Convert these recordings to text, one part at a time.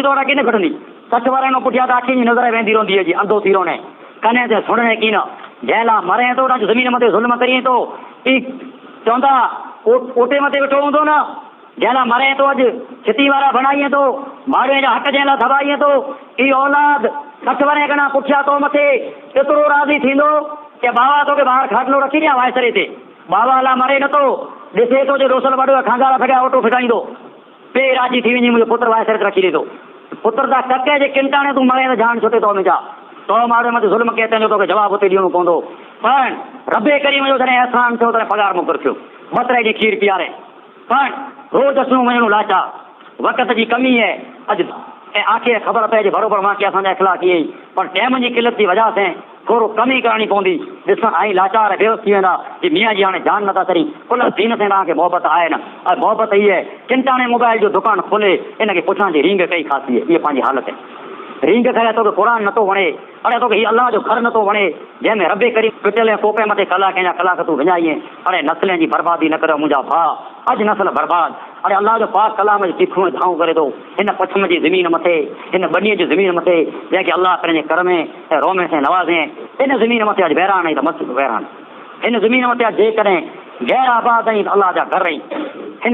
ٿي ٿو ٿو ٿو ٿو ٿو راضي ٿيندو کاٽلو رکي ڏيان مري نٿو ڏسي ٿو پي راضي ٿي وڃي منهنجو پٽ وايسري تي رکي ڏيندو پتر تک ککے کے کنٹانے تھی مرے تو جان چھٹے تو انجا تو مارے مت ظلم کے تبھی تواب اتنے دینو پہ ربے کری ویسے احسان چاہیے پگار مکر سکو مطرے کی کھیر پیارے پڑ روزوں واچا وقت کی کمی ہے اج کہ آ خبر پے جی برابر ماں اب خلاف یہی۔ پہ ٹیم کی قلت کی وجہ سے تھوڑی کم ہی کرنی پڑتی دس آئی لاچار بےستیاں جی جان ن تھا قلعہ تھی نئے محبت ہے نا۔ اور محبت یہ ہے۔ چنتانے موبائل جو دکان کھلے ان کے پوچھانے کی جی ریگ کئی کسی ہے۔ یہی حالت ہے۔ رینگ کھیا تک قرآن نت وغیرہ تک یہ اللہ جو گھر نت و ربے کرپے متے کلاکین جا کلک تھی ونجائییں نسلیں جی بربادی نہ کرا باؤ اج نسل برباد۔ ہر اللہ جو پاس کلام جی تیخو دھاؤں کر پچھم کی جی زمین متیں بنیا زمین متے۔ جن کے اللہ پہن کے گھر میں رومی سے نوازے ان زمین متیں بہران آئی بہرانے زمین متیں گہرآباد آئی تو اللہ جہ گھر آئی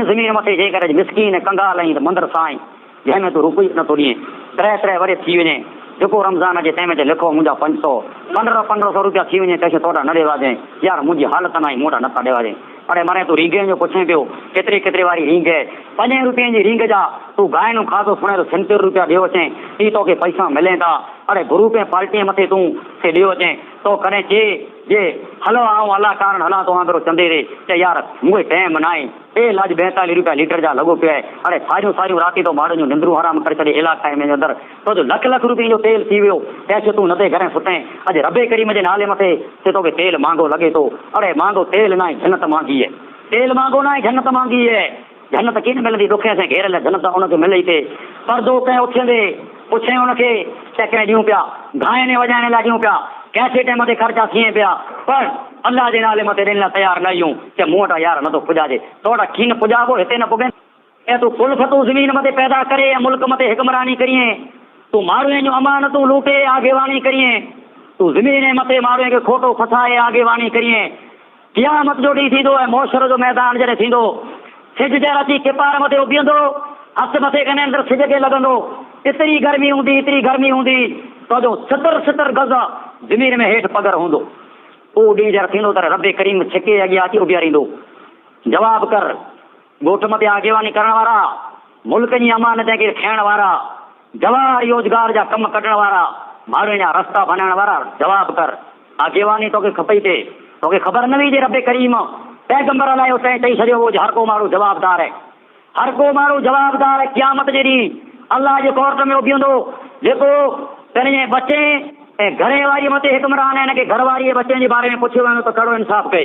زمین مت مسکین کنگال آئی تو مندر سائی જેને તો રૂપિયો નતો નહીં ત્રે ત્રે વર્ષ થયું ને જેકો રમઝાન જે ટાઈમે લખો મુજા પંચસો પંદર પંદરસો રૂપિયા થયું ને કશે તોડા ન દેવા દે. યાર, મુજી હાલત ના મોટા નતા દેવા દે. અને મને તું રીંગે જો પૂછે પીઓ કેતરી કેતરી વાળી રીંગે? પંજે રૂપિયાની રીંગ જા. તું ગાયનું ખાધું સુણે તો સિત્તેર રૂપિયા દેવો છે. એ તો કે પૈસા મળે તા અરે ગુરુ પે પાર્ટી મથે તું છે દેવો છે. તો કરે છે. جے ہلو آؤں اللہ کارن ہلا تو آندرو چندے رے چے یار مجھے ٹائم نائیں اے لاج 45 روپے لیٹر جا لگو پیا ہے ارے ساریوں ساریوں راتی تو ماڑو جو نندرو حرام کر چڑے علاقہ ہے میں اندر تو جو لکھ لکھ روپیے جو تیل تھی ویو پیسے تو ندے گھریں ستیں اج ربے کریم مجھے نالے متے سے تو تیل مانگو لگے تو ارے مانگو تیل نہ جنت مانگی ہے تیل مانگو نہ جنت مانگی ہے جنت کین ملتی دکھے سے گھیرل جنت ان کے ملے تے پردو کہیں اٹھندے پوچھیں ان کے چکرے دوں پیا گائے نے وجائیں لا ڈیوں پیا کیسے ٹائم تے خرچہ سیے پیا؟ پر اللہ دے نال مت دل تیار نہیں ہوں کہ موٹا یار نہ تو پجا دے۔ تھوڑا کھین پجا گو ہتے نہ پگے اے تو کل فتو زمین مت پیدا کرے یا ملک مت حکمرانی کریے۔ تو مارو جو امانتوں لوٹے آگے وانی کریے۔ تو زمین مت مارو کے کھوٹو پھسائے آگے وانی کریے۔ قیامت جو ڈی تھی دو اے موشر جو میدان جڑے تھی سج جڑا تھی کے پار متے اوبیندو ہس متے کنے اندر سج کے لگندو۔ اتری گرمی ہوں اتری گرمی ہوں تو جو ستر ستر گزا زمین میں ہیٹ پگر ہوں وہ ڈینجر ربے کریم چھکے اگیا وانی کرنا وارا ملک جی امان جن کھین وارا جوار روزگار جا کم کٹا مارا رستہ جواب کر آگے کپی تھی تو خبر نہ رب کریم پیغم چاہیے ہر دار ہے۔ ہر کو مارو جواب دار قیامت اللہ جو کورٹ میں وہ ہندو دیکھو پہنے کے بچے گھرے واری مت حکمران ہیں کہ گھر واری بچوں جی بارے میں پوچھے ہوئے ہے تو انصاف کے۔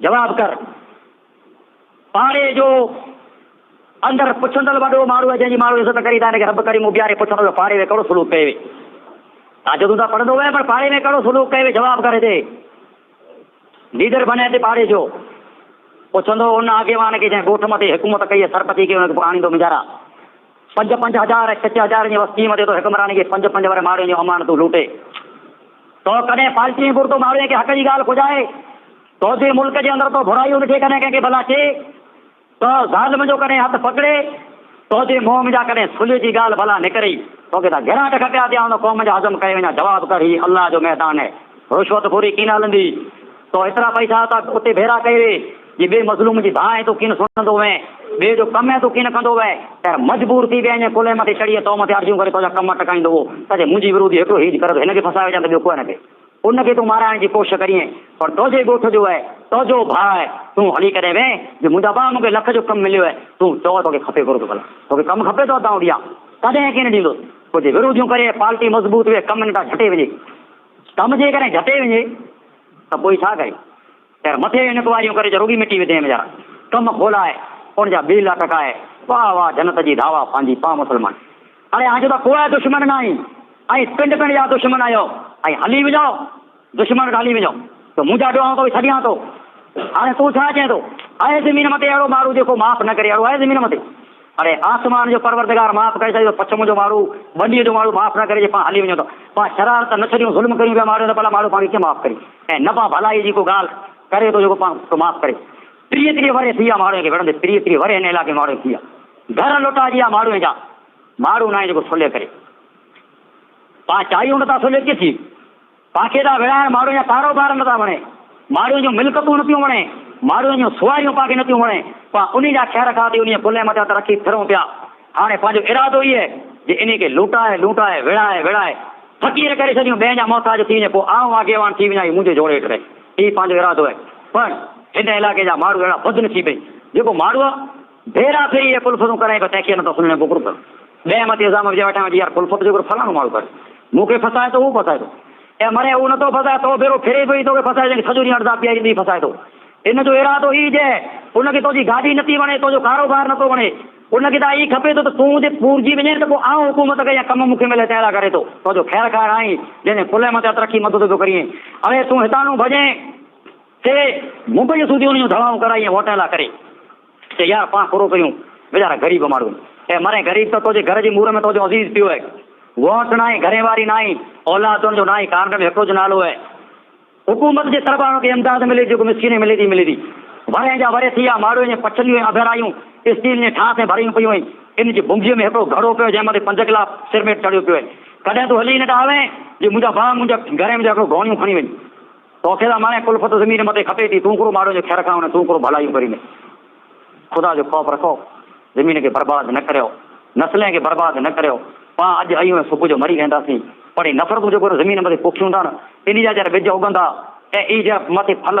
جواب کر۔ پاڑے جو اندر پوچھل مارو ہے جن مارو مجھے عزت کری رب کریارے پچھندل پاڑے میں سلوک پہ آج پڑھ دو ہے پر پاڑے میں سلوک پہ ہوئے جواب کرے دے۔ لیڈر بنے دے پاڑے جو۔ پچھندل تو آگے وانے جیسے جائیں، گوٹھ مطے حکومت ہے سرپتی کے آرہا پنج پنج ہزار سارے وسیم ٹے تو حکمران کے پنج پنج ماڑی جو امان تو لوٹے تو کدے پالٹین پور تو مارے کے حق کی گال کھجائے تو ملک کے ذال مجھے ہاتھ پکڑے تو موہن گال بھلا نکری تو گراٹ پیا دیا قوم کا حضم کر ہی اللہ جو میدان ہے رشوت پوری کینا لندی تو اترا پیسہ اتنے بیرا کرے یہ بے مظلوم جی بھاں تو کن سنندو وے بے جو کم ہے تو کین کندو وے تیر مجبور تھی وے نے کولے متے چڑیے تو متے ارجو کرے تو جا کم ٹکائندو وہ تے مجی ورودی ایکڑو ہیج کرے ہن کے پھساوے جان تے کوئی نہ کے ان کے تو مارائن کی جی کوشش کریے۔ پر توجے گوٹھ جو ہے توجو بھا ہے تو ہلی کرے وے جو مجا با مکے لکھ جو کم ملیو ہے تو تو تو کے کھپے کرو تو بھلا۔ تو کم کھپے تو تاں دیا کدے کے نہیں دیندو کوئی ورودیوں کرے، پالٹی مضبوط وے کم نہ جھٹے وے کم جے کرے جھٹے وے تو کوئی چھا کرے متیں روگی مٹی وا کم کھولے جنت پا مسلمان ارے آج تو کوئی دشمن نہ آئی آئی پنڈ پیڑ دشمن آئی ہلی جاؤ دشمن ہلی جاؤ تو مجھے چڈیاں تو ہر تو چیں تو آئے زمین متے اڑو مارو معاف کرائے ارے آسمان جو پروردگار معاف کر پچھم جو مارو بڑی جو مارو معاف نہ کروا شرارت ندیوں ظلم کریں مارو مارے تو معاف کریں نہلائی جی کرے تو جو کو معاف کرے۔ تری تری ورے تھیا ماڑو کے وڑن تری تری ورے نے علاقے ماڑو تھیا گھر لوٹا جیا ماڑو جا۔ ماڑو نہ جو سولے کرے۔ پا چاہیے ہوں تا سولے کی تھی پاکے دا ویڑا ماڑو یا کاروبار نتا ونے ماڑو جو ملکتوں نتیوں ونے ماڑو جو سواریوں پاکے نتیوں ونے پا انہی جا خیر کھا دی انہی بلے متا رکھی پھروں پیا۔ ہانے پانجو ارادو ہی ہے جے انہی کے لوٹا ہے لوٹا ہے، ویڑا ہے ویڑا ہے۔ فقیر کرے سجیوں بے جا محتاج تھی نے پو آؤں آگے وان تھی ونا مجھے جوڑے کرے یہ پانو اراد ہے پر ہن علاقے کا موڑا بد نصیب پہ جو کو بہرا بھیرا پھر یہ کلفتوں کریں پہ تیکھیے نہ سمجھنے بک دے مت عظام کے فلانا مارک کر من پسائے تو وہ فسائت مرے وہ نتھو فسائے تو بھیرو پھرے پہ ہی تو سجا تو فسائت انجو اراد ہی جائے ان تو جی گاڑی نتی ونے تو کاروبار نو ونے ان کے پورج وجیں تو آؤں حکومت کے کمے تیلا کریں تو تو خیر خیا آئی جن کُھلے مت ترقی مدد پہ کریں ارے تھی ہاتھ نو بجیں تھے موبائل سودھی ان دواؤں کرائی ووٹنے کریں یار پا کر گھر کے مورہ میں تو عزیز پی ہے ووٹ نہ گھر والی نہ اولادوں کو نالو ہے حکومت کے طرف امداد ملے مشکی ملے تھی ملے تھی وڑے جا بڑے تھی ماروں پچلے اسٹیل نے ٹھاسیں بری پی ان کی بون میں ایک پی جی مت پنج کلاس سرمٹ چڑی پی کدیں تو ہلیں جو مجھے با مجھے گھر میں گوڑی کھڑی ہوئی تو مارے کلفت زمین متیںپے تھی ترو ماڑو کے خیر کا ترو بلائیں بری میں خدا جو خوف رکھو زمین کے برباد نہ کرو نسلیں کے برباد نہ کر صبح مری لیں پڑھی نفرت زمین مت پوکھی ہوں نہ ان جا بج اگند مت پھل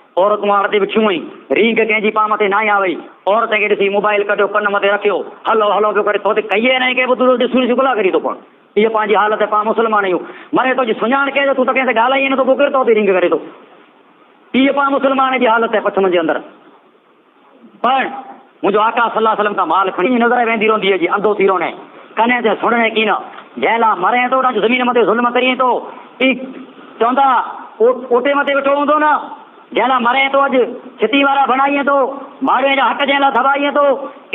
عورتون وار تي بٺيون آهن رينگ ڪنهن جي پاڻ مٿي نه آئي وئي عورت کي ڏسي موبائل ڪڍيو ڪن مٿي رکيو. هلو هلو پيو ڪري تو تي ڪئيئي نه ڪنهن ٻڌو ڏسون ڏسون گلا ڪري ٿو پاڻ. اها پنهنجي حالت پاڻ مسلمان آهيون. مري تنهنجي سڃاڻ ڪجي تون ته ڪنهن سان ڳالهائي نٿو پوءِ ڪير تو تي رنگ ڪري ٿو؟ اها پاڻ مسلمان جي حالت آهي پڇم جي اندر. پر منهنجو آڪا صلاح سلم کان مال کڻي نظر ويندي رهندي آهي انڌو ٿي رهي ڪڏهن ته سڻڻي ڪه نه لاءِ مري ٿو زمين مٿي ظلم ڪرين ٿو. ئي چوندا اوٽي مٿي ويٺو هوندو نه جیلا مرے تو اج چھتی وارا بنائیے تو مارے جا حق جیلا دبائیے تو۔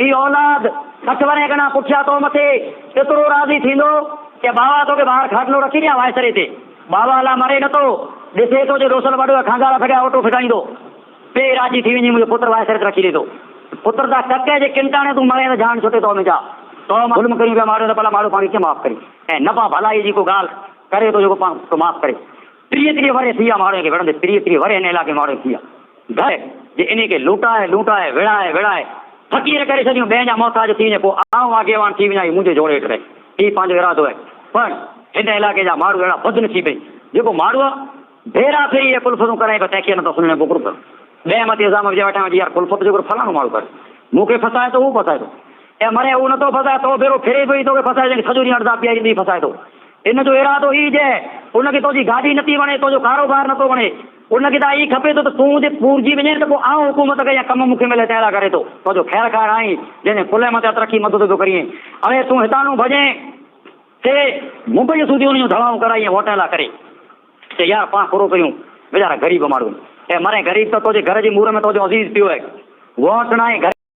ای اولاد سچ ونے کنا تو متے اترو راضی تھیندو کہ باوا تو کے باہر کھاٹلو رکھی دیا وائسرے تے۔ باوا لا مرے نہ تو ڈسے تو جو روسل وڈو کھانگارا پھڑیا اوٹو پھٹائیندو پے راضی تھی ونجی مجھے پتر وائسرے رکھی دے تو پتر دا ککے جے کنٹانے تو مرے جان چھتے تو میں جا۔ تو ظلم کریں پہ مارے تو پلا مارو پانی کے معاف کری۔ اے نپا بھلائی جی کو گال کرے تو جو کو معاف کرے۔ تری تری ورے تھی مارے کے وڑندے تری تری ورے نے علاقے مارے تھی گئے جے انہی کے لوٹا ہے لوٹا ہے وڑا ہے وڑا ہے، فقیر کرے سجیو بے جا محتاج تھی نے کو آو آگے وان تھی ونا مجھے جوڑے اٹھے۔ ای پانجو ارادو ہے۔ پر ہن علاقے جا مارو اڑا بد نصیب ہے جے کو مارو بھیرا پھری یہ کلفتوں کرے بتا کہ نہ تو سننے بکر کر بے مت الزام جے وٹا یار کلفت جو فلاں مارو کر۔ موکے فسائے تو وہ فسائے تو۔ اے مرے وہ نہ تو فسائے تو بیرو پھری بھی تو فسائے سجوری اردا پیا جی، دی فسائے تو۔ انجو اراد ہی جائے ان کی تُی گاڑی نہ کاروبار نہو ونے ان کے تجھے پوری وجیں تو آؤں حکومت کے کم تیلا کریں تو خیر خیا آئی جن کھلے مت ترقی مدد پہ کریں ہر تھی ہاتھوں بجیں تھے موبج سود ان دواؤں کرائی وتہ کریں پا پور کر مرے گریبے گھر کے مور میں تو عزیز پیٹ نہ